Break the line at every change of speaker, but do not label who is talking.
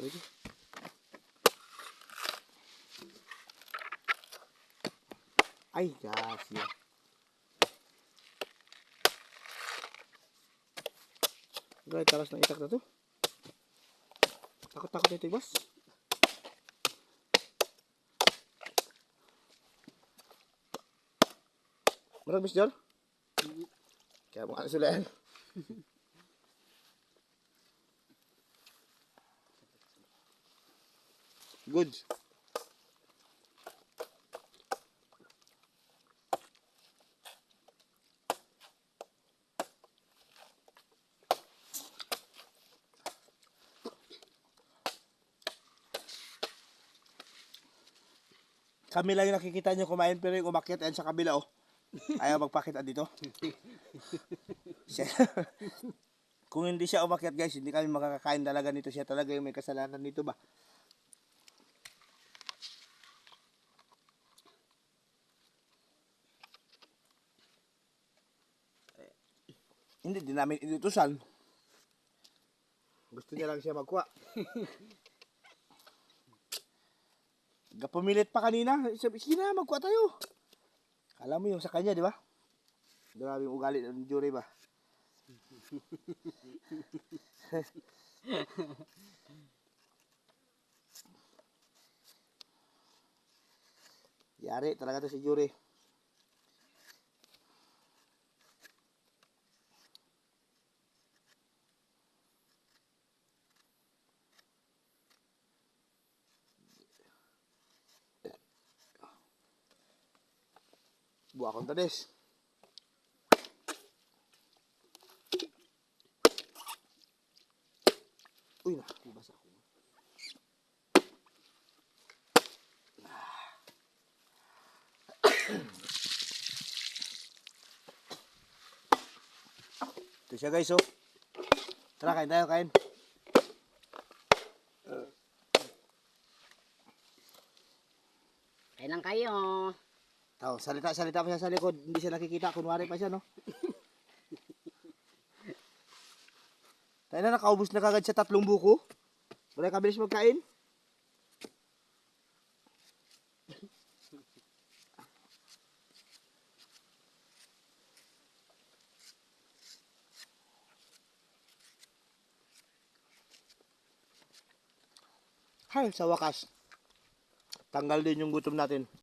Pwede. Ay, gas yan. Gaya taras ng itak na to. Takot-takot na ito, boss. Marag, Miss John? Kaya mo ka sulaan. Good. Kami lang yung nakikita nyo kumain pero yung umakyat yan sa kabila oh. Ayaw magpakita dito. Kung hindi siya umakyat guys, hindi kami makakakain talaga nito. Siya talaga yung may kasalanan nito ba? Hindi din namin inutusan. Gusto niya lang siya magkuha. Pumilit pa kanina. Sabi, sige na, magkuha tayo. Kala mo yung sa kanya, di ba? Grabe yung ugali ng jury ba? Yari talaga to si jury. Buah akong tades. Uy, nakakubas ako. Ito siya guys, oh. Tara, kain tayo, kain.
Kain lang kayo.
Tao, salita, salita pa siya sa likod. Hindi siya nakikita. Kunwari pa siya, no? Tayo na, nakaubos na kagad sa tatlong buko. Wala kabilis magkain. Hay, sa wakas. Tanggal din yung gutom natin.